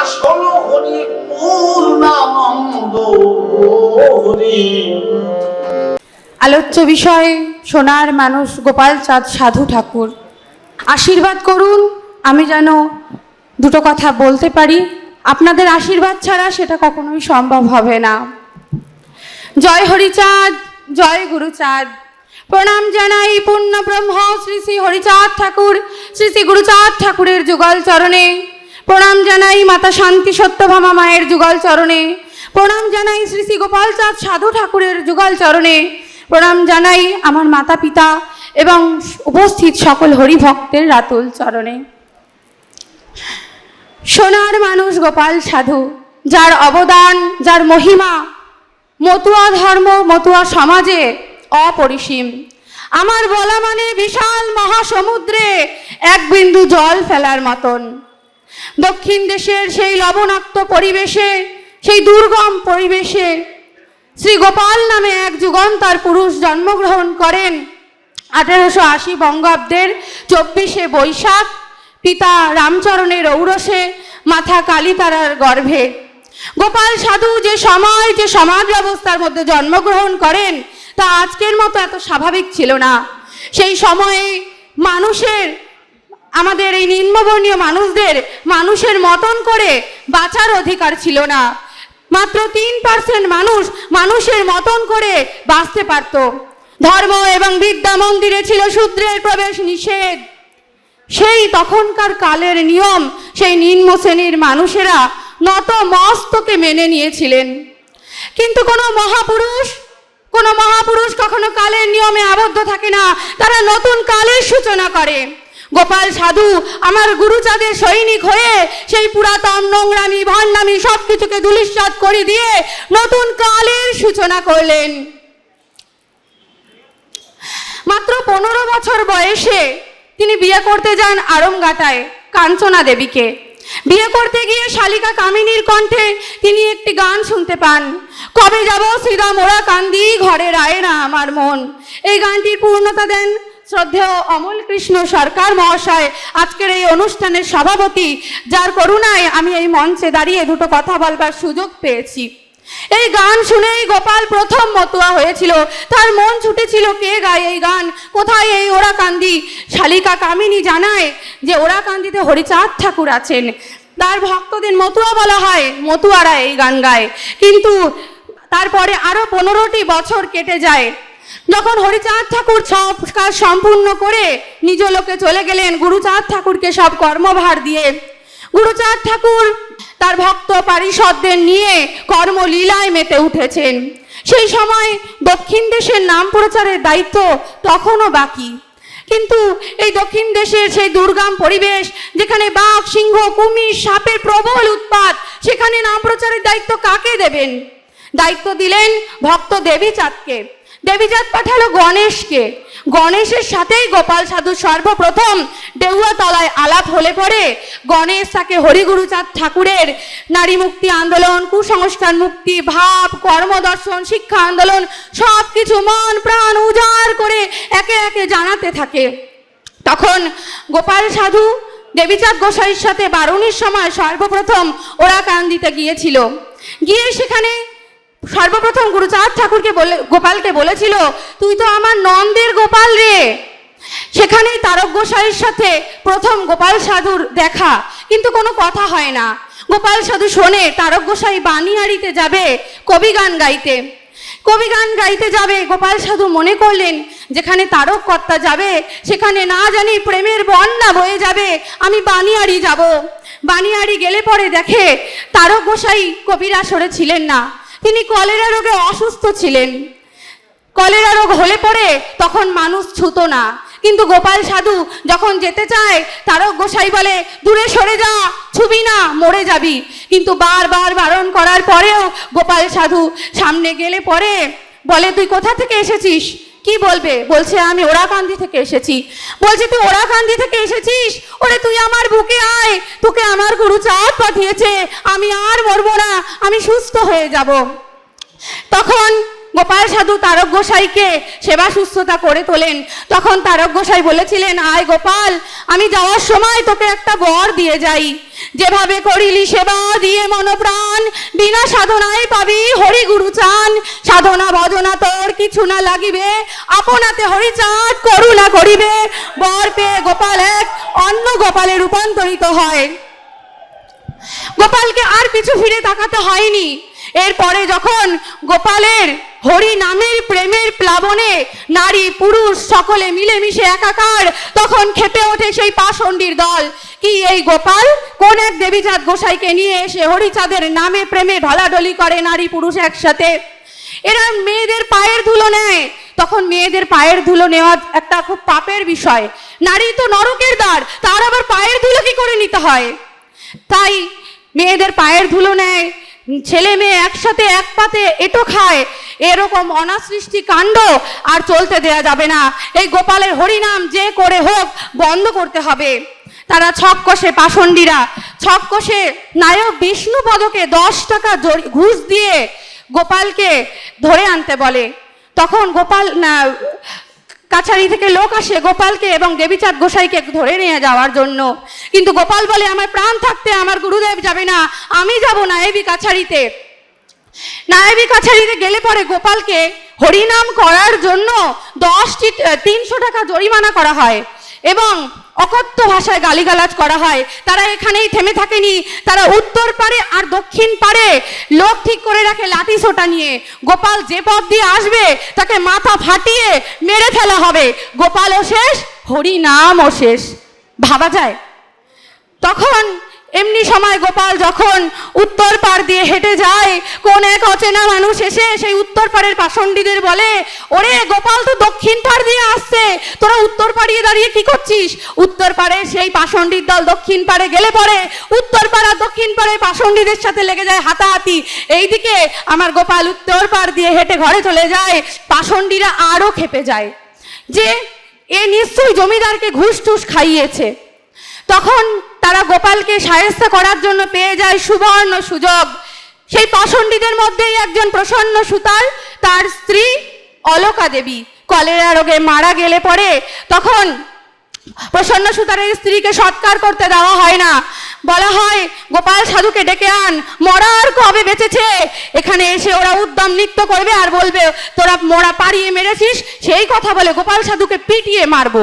আসল হরি পূর্ণানন্দ হরি আলোচ্য বিষয়, সোনার মানুষ গোপাল চাঁদ সাধু ঠাকুর। আশীর্বাদ করুন, আমি যেন দুটো কথা বলতে পারি। আপনাদের আশীর্বাদ ছাড়া সেটা কখনোই সম্ভব হবে না। জয় হরিচাঁদ, জয় গুরুচাঁদ। প্রণাম জানাই পূর্ণ ব্রহ্ম শ্রী শ্রী হরিচাঁদ ঠাকুর। শ্রী শ্রী গুরুচাঁদ ঠাকুরের যুগল চরণে। প্রণাম জানাই মাতা শান্তি সত্যভামা মায়ের যুগল চরণে। প্রণাম জানাই শ্রী শ্রী গোপাল চাঁদ সাধু ঠাকুরের যুগল চরণে। প্রণাম জানাই আমার মাতা পিতা এবং উপস্থিত সকল হরিভক্তের রাতুল চরণে। সোনার মানুষ গোপাল সাধু, যার অবদান, যার মহিমা, মতুয়া ধর্ম, মতুয়া সমাজে অপরিসীম। আমার বলা মানে বিশাল মহাসমুদ্রে এক বিন্দু জল ফেলার মতন। দক্ষিণ দেশের সেই লবণাক্ত পরিবেশে, সেই দুর্গম পরিবেশে শ্রী গোপাল নামে এক যুগন্তার পুরুষ জন্মগ্রহণ করেন আঠেরোশো আশি বঙ্গাব্দের চব্বিশে বৈশাখ। পিতা রামচরণের ঔরসে মাথা কালীতারার গর্ভে। গোপাল সাধু যে সময়, যে সমাজ ব্যবস্থার মধ্যে জন্মগ্রহণ করেন তা আজকের মতো এত স্বাভাবিক ছিল না। সেই সময়ে মানুষের, আমাদের এই নিম্নবর্ণীয় মানুষদের মানুষের মতন করে বাঁচার অধিকার ছিল না। মাত্র তিন পার্সেন্ট মানুষ মানুষের মতন করে বাঁচতে পারত। ধর্ম এবং বিদ্যা মন্দিরে ছিল শূদ্রের প্রবেশ নিষেধ। সেই তখনকার কালের নিয়ম সেই নিম্ন শ্রেণির মানুষেরা নত মস্তকে মেনে নিয়েছিলেন। কিন্তু কোনো মহাপুরুষ কোনো মহাপুরুষ কখনো কালের নিয়মে আবদ্ধ থাকে না। তারা নতুন কালের সূচনা করে। গোপাল সাধু আমার গুরুচাঁদের সৈনিক হয়ে সেই পুরাতন নোংরামি ভণ্ডামি সব কিছুকে ধুলিস্বাদ করে দিয়ে নতুন কালের সূচনা করলেন। মাত্র পনেরো বছর বয়সে তিনি বিয়ে করতে যান আরমঘাটায়, কাঞ্চনা দেবীকে। বিয়ে করতে গিয়ে শালিকা কামিনীর কণ্ঠে তিনি একটি গান শুনতে পান। কবে যাব শ্রীরাম ওরা কান্দি, ঘরে রায় না আমার মন। এই গানটির পূর্ণতা দেন শ্রদ্ধেয় অমল কৃষ্ণ সরকার মহাশয়। আজকের এই অনুষ্ঠানের সভাপতি, যার করুণায় আমি এই মঞ্চে দাঁড়িয়ে দুটো কথা বলবার সুযোগ পেয়েছি। এই গান শুনেই গোপাল প্রথম মতুয়া হয়েছিল। তার মন ছুটেছিল কে গায় এই গান? কোথায় এই ওরা কান্দি শালিকা কামিনী জানায় যে ওরা কান্দিতে হরিচাঁদ ঠাকুর আছেন। তার ভক্তদের মতুয়া বলা হয়, মতুয়ারা এই গান গায়। কিন্তু তারপরে আরও পনেরোটি বছর কেটে যায়। যখন হরিচাঁদ ঠাকুর সব কাজ সম্পূর্ণ করে নিজ লোকে চলে গেলেন, গুরুচাঁদ ঠাকুরকে সব কর্মভার দিয়ে গুরুচাঁদ ঠাকুর তার ভক্ত পারিষদদের নিয়ে কর্মলীলায় মেতে উঠেছেন। সেই সময় দক্ষিণ দেশের নাম প্রচারের দায়িত্ব তখনও বাকি। কিন্তু এই দক্ষিণ দেশের সেই দুর্গম পরিবেশ, যেখানে বাঘ, সিংহ, কুমির, সাপের প্রবল উৎপাত, সেখানে নাম প্রচারের দায়িত্ব কাকে দেবেন? দায়িত্ব দিলেন ভক্ত দেবীচাঁদকে। দেবীচাঁদ পাঠালো গণেশকে। গণেশের সাথেই গোপাল সাধু সর্বপ্রথম ডেউয়া তলায় আলাপ হলে পরে গণেশ তাকে হরিগুরুচাঁদ ঠাকুরের নারী মুক্তি আন্দোলন, কুসংস্কার মুক্তি, ভাব কর্মদর্শন শিক্ষা আন্দোলন সব কিছু মন প্রাণ উজাড় করে একে একে জানাতে থাকে। তখন গোপাল সাধু দেবীচাঁদ গোসাইয়ের সাথে বারুণীর সময় সর্বপ্রথম ওরা কান্দিতে গিয়েছিল। গিয়ে সেখানে সর্বপ্রথম গুরুচাঁদ ঠাকুরকে বলে, গোপালকে বলেছিল, তুই তো আমার নন্দের গোপাল রে। সেখানেই তারক গোসাইয়ের সাথে প্রথম গোপাল সাধুর দেখা। কিন্তু কোনো কথা হয় না। গোপাল সাধু শোনে, তারক গোসাই বানিয়াড়িতে যাবে কবি গান গাইতে। কবি গান গাইতে যাবে, গোপাল সাধু মনে করলেন, যেখানে তারক কর্তা যাবে, সেখানে না জানি প্রেমের বন্যা বয়ে যাবে, আমি বানিয়াড়ি যাব। বানিয়াড়ি গেলে পরে দেখে তারক গোসাই কবিরা সরে ছিলেন না। তিনি কলেরা রোগে অসুস্থ ছিলেন। কলেরা রোগ হলে পরে তখন মানুষ ছুতো না। কিন্তু গোপাল সাধু যখন যেতে চায়, তারক গোসাই বলে, দূরে সরে যা, ছুবি না, মরে যাবি। কিন্তু বারবার বারণ করার পরেও গোপাল সাধু সামনে গেলে পরে বলে, তুই কোথা থেকে এসেছিস? কি বলবে? বলছে, আমি ওরাকান্দি থেকে এসেছি। বলছে, তুই ওরাকান্দি থেকে এসেছিস? ওরে, তুই আমার বুকে আয়। তোকে আমার গুরু চাঁদ পাঠিয়েছে। আমি আর মরবো না। আমি সুস্থ হয়ে যাব। তখন গোপাল সাধু তারক গোসাইকে সেবা শুশ্রূষা করে তোলেন। তখন তারক গোসাই বলেছিলেন, আয় গোপাল, আমি যাওয়ার সময় তোকে একটা বর দিয়ে যাই। যেভাবে করিলি সেবা দিয়ে মনপ্রাণ, বিনা সাধনায় পাবি হরি গুরু চান। সাধনা ভজনা তোর কিছু না লাগিবে, আপনাতে হরিচাঁদ করুণা করিবে। বর পেয়ে গোপাল এক অন্য গোপালে রূপান্তরিত হয়। গোপালকে আর পিছু ফিরে তাকাতে হয়নি। এরপরে যখন গোপালের হরি নামের প্রেমের প্লাবনে নারী পুরুষ সকলে মিলেমিশে একাকার। তখন খেপে ওঠে সেই পাষণ্ডীর দল। কি এই গোপাল? কোন এক দেবীচাঁদ গোসাইকে নিয়ে এসে হরিচাঁদের নামে প্রেমে ঢলাঢলি করে নারী পুরুষ একসাথে। এরা মেয়েদের পায়ের ধুলো নেয়। তখন মেয়েদের পায়ের ধুলো নেওয়া একটা খুব পাপের বিষয়। নারী তো নরকের দ্বার, তার আবার পায়ের ধুলো কি করে নিতে হয়? তাই মেয়েদের পায়ের ধুলো নেয়। ছেলে মেয়ে একসাথে এক পাতে এটো খায়। এরকম অনাসৃষ্টি কাণ্ড আর চলতে দেয়া যাবে না। এই গোপালের হরিনাম যে করে হোক বন্ধ করতে হবে। তারা ছক কষে পাষণ্ডীরা, ছক কষে নায়ক বিষ্ণুপদকে দশ টাকা ঘুষ দিয়ে গোপালকে ধরে আনতে বলে। তখন গোপাল কাছারি থেকে লোক আসে গোপালকে এবং দেবীচাঁদ গোসাইকে ধরে নিয়ে যাওয়ার জন্য। কিন্তু গোপাল বলে, আমার প্রাণ থাকতে আমার গুরুদেব যাবে না, আমি যাব না এবি কাছারিতে। নায়েবি কাছারিতে গেলে পরে গোপালকে হরিনাম করার জন্য দশটি তিনশো টাকা জরিমানা করা হয় এবং অকথ্য ভাষায় গালিগালাজ করা হয়। তারা এখানেই থেমে থাকেনি। তারা উত্তর পারে আর দক্ষিণ পারে। লোক ঠিক করে রাখে লাঠি সোটা নিয়ে। গোপাল যে পথ দিয়ে আসবে, তাকে মাথা ফাটিয়ে মেরে ফেলা হবে। গোপালও শেষ, হরিনামও শেষ। ভাবা যায়? তখন এমনি সময় গোপাল যখন উত্তর পাড় দিয়ে হেঁটে যায়, কোন এক অচেনা মানুষ এসে সেই উত্তর পাড়ের পাষণ্ডীদের বলে, ওরে গোপাল, তো দক্ষিণ পাড় দিয়ে আসছে। তোরা উত্তর পাড়িয়ে দাঁড়িয়ে কি করছিস? উত্তর পাড়ে সেই পাষণ্ডীর দল দক্ষিণ পাড়ে গেলে পরে উত্তর পাড়া দক্ষিণ পাড়ে পাষণ্ডীদের সাথে লেগে যায় হাতাহাতি। এইদিকে আমার গোপাল উত্তর পাড় দিয়ে হেঁটে ঘরে চলে যায়। পাষণ্ডীরা আরও খেপে যায় যে, এ নিশ্চয়ই জমিদারকে ঘুষ টুস খাইয়েছে। তখন তারা গোপালকে সায়স্তা করার জন্য পেয়ে যায় সুবর্ণ সুযোগ। সেই পাষণ্ডীদের মধ্যেই একজন প্রসন্ন সুতার তার স্ত্রী অলকা দেবী কলেরা রোগে মারা গেলে পরে তখন প্রসন্ন সুতারের স্ত্রীকে সৎকার করতে দেওয়া হয় না। বলা হয়, গোপাল সাধুকে ডেকে আন, মরার কবে বেঁচেছে? এখানে এসে ওরা উদ্যম নৃত্য করবে আর বলবে, তোরা মরা পাড়িয়ে মেরেছিস, সেই কথা বলে গোপাল সাধুকে পিটিয়ে মারবো।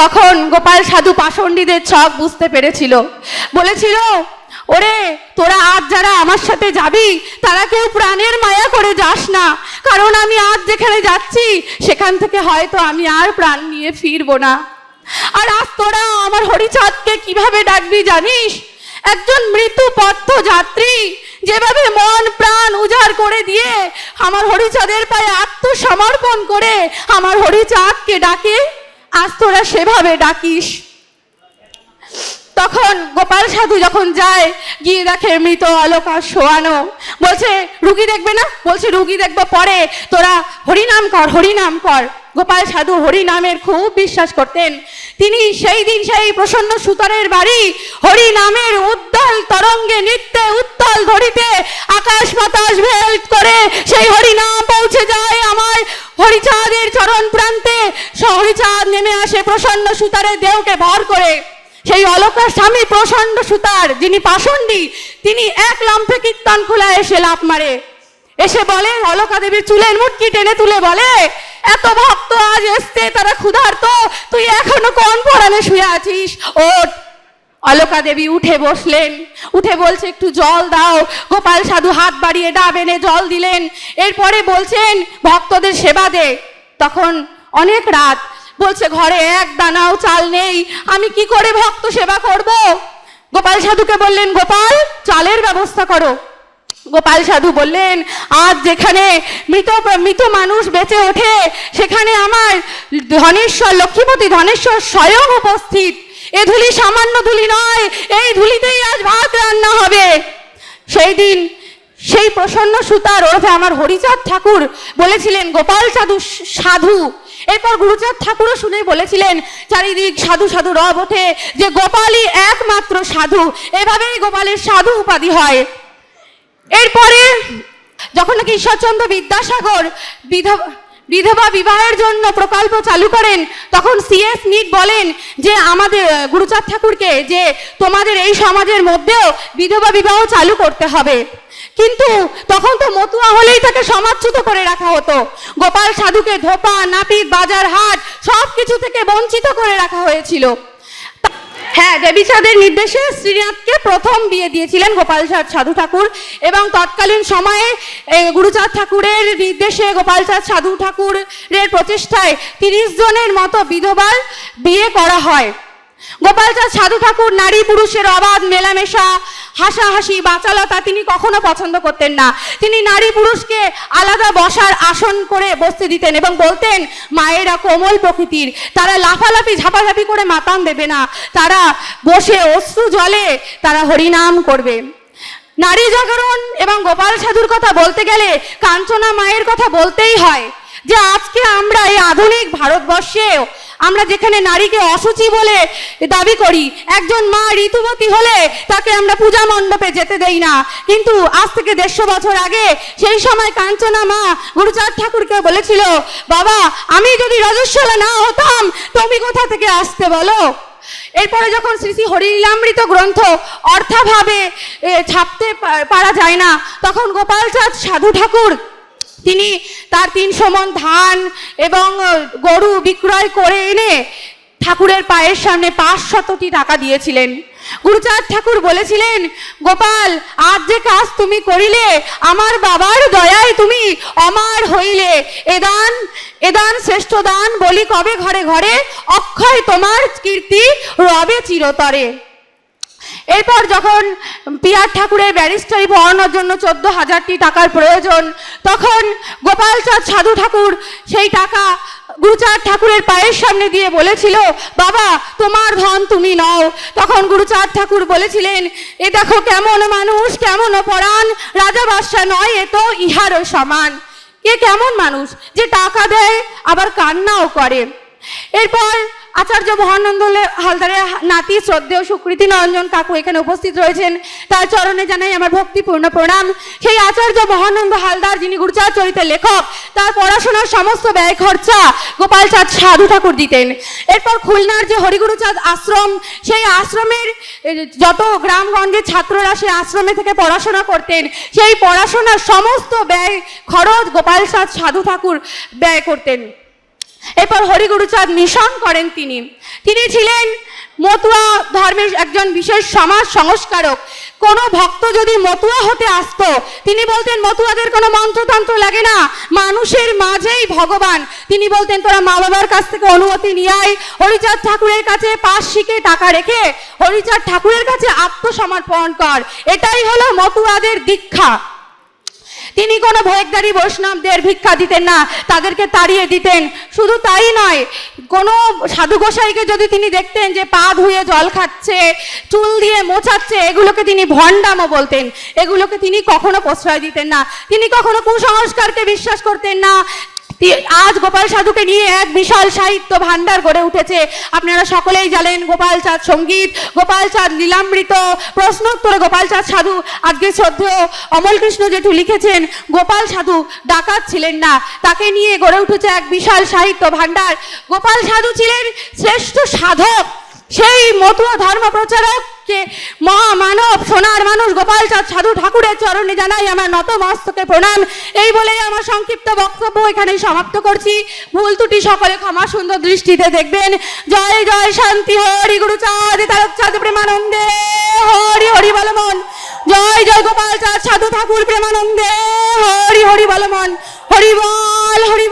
তখন গোপাল সাধু পাষণ্ডীদের ছক বুঝতে পেরেছিল। বলেছিল, ওরে, তোরা আজ যারা আমার সাথে যাবি, তারা কেউ প্রাণের মায়া করে যাস না। কারণ আমি আজ যেখানে যাচ্ছি, সেখান থেকে হয়তো আমি আর প্রাণ নিয়ে ফিরবো না। আর আজ তোরা আমার হরিচাঁদকে কীভাবে ডাকবি জানিস? একজন মৃত্যু পথ যাত্রী, যেভাবে মন প্রাণ উজাড় করে দিয়ে আমার হরিচাঁদের পায়ে আত্মসমর্পণ করে আমার হরিচাঁদকে ডাকে আজ তোরা সেভাবে ডাকিস। তখন গোপাল সাধু যখন যায়, গিয়ে দেখে মৃত অলকা শোয়ানো। বলছে, রুগী দেখবে না? বলছে, রুগী দেখব পরে। তোরা হরিনাম কর হরিনাম কর। গোপাল সাধু হরিনামের খুব বিশ্বাস করতেন। তিনি সেই দিন সেই প্রসন্ন সুতরের বাড়ি হরিনামের উদ্দল তরঙ্গে নৃত্যে উত্তল ধরিতে আকাশ বাতাস ভেল করে সেই হরিনাম পৌঁছে যায় আমার হরিচাঁদের চরণ প্রান্তে। হরিচাঁদ নেমে আসে প্রসন্ন সুতারের দেহকে ভর করে। সেই অলকার স্বামী প্রচণ্ড সুতার, যিনি পাষণ্ডী, তিনি এক লম্ফে কীর্তন খোলা এসে লাভ মারে। এসে বলে অলকা দেবীর চুলের মুটকি টেনে তুলে বলে এত ভক্ত আজ এসছে, তারা ক্ষুধার্ত। তুই এখনও কোন পরাণে শুয়ে আছিস? ওঠ। অলকা দেবী উঠে বসলেন। উঠে বলছে, একটু জল দাও। গোপাল সাধু হাত বাড়িয়ে ডাব এনে জল দিলেন। এরপরে বলছেন, ভক্তদের সেবা দে। তখন অনেক রাত। বলছে, ঘরে এক দানাও চাল নেই। আমি কি করে ভক্ত সেবা করব? গোপাল সাধুকে বললেন, গোপাল, চালের ব্যবস্থা করো। গোপাল সাধু বললেন, আজ যেখানে মৃত মৃত মানুষ বেঁচে ওঠে, সেখানে আমার ধনেশ্বর, লক্ষ্মীপতি ধনেশ্বর স্বয়ং উপস্থিত। এ ধুলি সামান্য ধুলি নয়, এই ধুলিতেই আজ ভাত রান্না হবে। সেই দিন সেই প্রসন্ন সুতার ওরফে আমার হরিচাঁদ ঠাকুর বলেছিলেন, গোপাল সাধু সাধু। এরপর গুরুচাঁদ ঠাকুরও শুনে বলেছিলেন, চারিদিক সাধু সাধু রব ওঠে, যে গোপালই একমাত্র সাধু। এভাবেই গোপালের সাধু উপাধি হয়। এরপরে যখন নাকি ঈশ্বরচন্দ্র বিদ্যাসাগর বিধবা বিধবা বিবাহের জন্য প্রকল্প চালু করেন, তখন সিএস নিট বলেন যে আমাদের গুরুচাঁদ ঠাকুরকে যে তোমাদের এই সমাজের মধ্যেও বিধবা বিবাহ চালু করতে হবে। কিন্তু তখন তো মতুয়া হলেই তাকে সমাজচ্যুত করে রাখা হতো। গোপাল সাধুকে ধোপা, নাপিত, বাজার হাট সব কিছু থেকে বঞ্চিত করে রাখা হয়েছিল। হ্যাঁ দেবীচাঁদের নির্দেশে শ্রীনাথকে প্রথম বিয়ে দিয়েছিলেন গোপাল সাধু ঠাকুর এবং তৎকালীন সময়ে গুরুচাঁদ ঠাকুরের নির্দেশে গোপাল চাঁদ সাধু ঠাকুরের প্রচেষ্টায় তিরিশ জনের মতো বিধবার বিয়ে করা হয়। গোপাল চাঁদ, সাধু ঠাকুর, নারী পুরুষের অবাধ মেলামেশা, হাসাহাসি, বাচালতা তিনি কখনো পছন্দ করতেন না। তিনি নারী পুরুষকে আলাদা বসার আসন করে বসতে দিতেন এবং বলতেন, মায়েরা কোমল প্রকৃতির, তারা লাফালাফি, ঝাপাঝাপি করে মাতান দেবে না। তারা বসে অশ্রু জলে, তারা হরিনাম করবে। নারী জাগরণ এবং গোপাল সাধুর কথা বলতে গেলে কাঞ্চনা মায়ের কথা বলতেই হয় যে, আজকে আমরা এই আধুনিক ভারতবর্ষেও আমরা যেখানে নারীকে অসুচি বলে দাবি করি, একজন মা ঋতুবতী হলে তাকে আমরা পূজা মণ্ডপে যেতে দেই না। কিন্তু আজ থেকে দেড়শো বছর আগে সেই সময় কাঞ্চনা মা গুরুচাঁদ ঠাকুরকে বলেছিল, বাবা, আমি যদি রজস্বলা না হতাম, তুমি কোথা থেকে আসতে বলো? এরপরে যখন শ্রী শ্রী হরিলীলামৃত গ্রন্থ অর্থাভাবে ছাপতে পারা যায় না, তখন গোপালচাঁদ সাধু ঠাকুর তিনি তার তিন সমন ধান এবং গরু বিক্রয় করে এনে ঠাকুরের পায়ের সামনে পাঁচ শতটি টাকা দিয়েছিলেন। গুরুচাঁদ ঠাকুর বলেছিলেন, গোপাল, আজ যে কাজ তুমি করিলে, আমার বাবার দয়ায় তুমি অমার হইলে। এদান এদান শ্রেষ্ঠ দান বলি কবে ঘরে ঘরে? অক্ষয় তোমার কীর্তি রবে চিরতরে। এরপর যখন পিয়ার ঠাকুরের ব্যারিস্টারি পড়ানোর জন্য চোদ্দ হাজারটি টাকার প্রয়োজন, তখন গোপালচাঁদ সাধু ঠাকুর সেই টাকা গুরুচাঁদ ঠাকুরের পায়ের সামনে দিয়ে বলেছিল, বাবা, তোমার ধন তুমি নাও। তখন গুরুচাঁদ ঠাকুর বলেছিলেন, এ দেখো কেমন মানুষ, কেমন পরাণ রাজা বাদশা নয়, এ তো ইহারও সমান। কে কেমন মানুষ যে টাকা দেয়, আবার কান্নাও করে। এরপর আচার্য মহানন্দ হালদারের নাতি শ্রদ্ধেয় সুকৃতি নরঞ্জন কাকু এখানে উপস্থিত রয়েছেন। তার চরণে জানাই আমার ভক্তিপূর্ণ প্রণাম। সেই আচার্য মহানন্দ হালদার, যিনি গুরুচাঁদ চরিতের লেখক, তার পড়াশোনার সমস্ত ব্যয় খরচা গোপালচাঁদ সাধু ঠাকুর দিতেন। এরপর খুলনার যে হরিগুরুচাঁদ আশ্রম, সেই আশ্রমের যত গ্রামগঞ্জের ছাত্ররা সেই আশ্রমে থেকে পড়াশোনা করতেন, সেই পড়াশোনার সমস্ত ব্যয় খরচ গোপালচাঁদ সাধু ঠাকুর ব্যয় করতেন। এরপর হরিগুরুচাঁদ মিশন করেন তিনি। তিনি ছিলেন মতুয়া ধর্মের একজন বিশেষ সমাজ সংস্কারক। কোনো ভক্ত যদি মতুয়া হতে আসতো, তিনি বলতেন, মতুয়াদের কোনো মন্ত্রতন্ত্র লাগে না, মানুষের মাঝেই ভগবান। তিনি বলতেন, তোরা মা বাবার কাছ থেকে অনুমতি নিয়ে আয়, হরিচাঁদ ঠাকুরের কাছে পাশ শিখে টাকা রেখে, হরিচাঁদ ঠাকুরের কাছে আত্মসমর্পণ কর। এটাই হলো মতুয়াদের দীক্ষা। তিনি কোনো ভয়েকদারি বৈষ্ণবদের ভিক্ষা দিতেন না, তাদেরকে তাড়িয়ে দিতেন। শুধু তাই নয়, কোনো সাধু গোসাইকে যদি তিনি দেখতেন যে পা ধুয়ে জল খাচ্ছে, চুল দিয়ে মোছাচ্ছে, এগুলোকে তিনি ভণ্ডামও বলতেন। এগুলোকে তিনি কখনো প্রশ্রয় দিতেন না। তিনি কখনো কুসংস্কারকে বিশ্বাস করতেন না। আজ গোপাল সাধুকে নিয়ে এক বিশাল সাহিত্য ভান্ডার গড়ে উঠেছে। আপনারা সকলেই জানেন গোপাল চাঁদ সংগীত, গোপাল চাঁদ লীলামৃত, প্রশ্নোত্তরে গোপাল চাঁদ সাধু আজকে শ্রদ্ধেয় অমল কৃষ্ণ জেঠু লিখেছেন, গোপাল সাধু ডাকাত ছিলেন না, তাকে নিয়ে গড়ে উঠেছে এক বিশাল সাহিত্য ভান্ডার গোপাল সাধু ছিলেন শ্রেষ্ঠ সাধক, সেই মতুয়া ধর্ম প্রচারককে মহামানব সোনার মানুষ, গোপাল চাঁদ, সাধু ঠাকুরের চরণে জানাই আমার নত মস্তকে প্রণাম। এই বলেই আমার সংক্ষিপ্ত বক্তব্য এখানেই সমাপ্ত করছি। ভুল ত্রুটি সকলে ক্ষমা সুন্দর দৃষ্টিতে দেখবেন। জয় জয়, শান্তি, হরি গুরু চাঁদ, তারক চাঁদ, প্রেমানন্দে। হরি হরি বলমন জয় জয়, গোপাল চাঁদ, সাধু ঠাকুর, প্রেমানন্দে। হরি হরি বলমন হরি বল, হরি